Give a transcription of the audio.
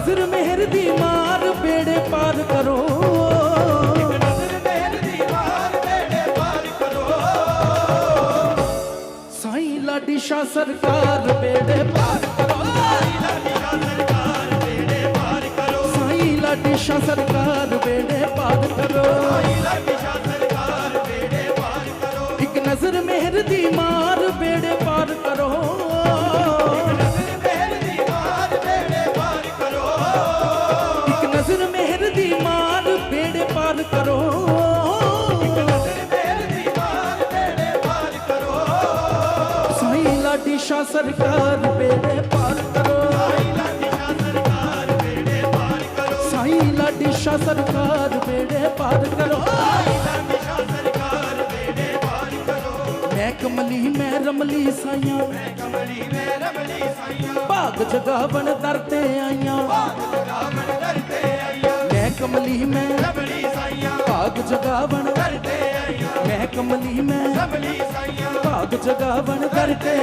ਨਜ਼ਰ ਮਿਹਰ ਦੀ ਮਾਰ ਬੇੜੇ ਪਾਰ ਕਰੋ। ਨਜ਼ਰ ਲਾਡੀ ਸ਼ਾਹ ਸਰਕਾਰ ਬੇੜੇ ਪਾਰ ਕਰੋ। ਸਰਕਾਰ ਲਾਡੀ ਸ਼ਾਹ ਸਰਕਾਰ ਬੇੜੇ ਪਾਰ ਕਰੋ ਸਰਕਾਰ ਬੇੜੇ ਪਾਰ ਕਰੋ। ਇੱਕ ਨਜ਼ਰ ਮਿਹਰ ਦੀ ਮਾਰ ਨਜ਼ਰ ਮਿਹਰ ਦੀ ਮਾਰ ਬੇੜੇ ਪਾਰ ਕਰੋ। ਕਰੋ ਸਾਈਂ ਲਾਡੀ ਸ਼ਾਹ ਸਰਕਾਰ ਬੇੜੇ ਪਾਰ ਕਰੋ। ਸਾਈਂ ਲਾਡੀ ਸ਼ਾਹ ਸਰਕਾਰ ਬੇੜੇ ਪਾਰ ਕਰੋ। ਮੈਂ ਕਮਲੀ ਮੈਂ ਰਮਲੀ ਸਾਈਆਂ। ਮੈਂ ਕਮਲੀ ਮੈਂ ਰਮਲੀ ਸਾਈਆਂ ਭਾਗ ਜਗਾਵਣ ਦਰ ਤੇ ਆਈਆਂ ਰਾਵਣ ਆਈਆਂ। ਕਮਲੀ ਮੈਂ ਰਮਲੀ ਸਾਈਆਂ ਭਾਗ ਜਗਾਵਣ ਡਰਦੇ ਆਈਆਂ ਮੈਂ ਕਮਲੀ ਮੈਂ ਰਮਲੀ ਸਾਈਆਂ ਭਾਗ ਜਗਾਵਣ ਦਰ ਤੇ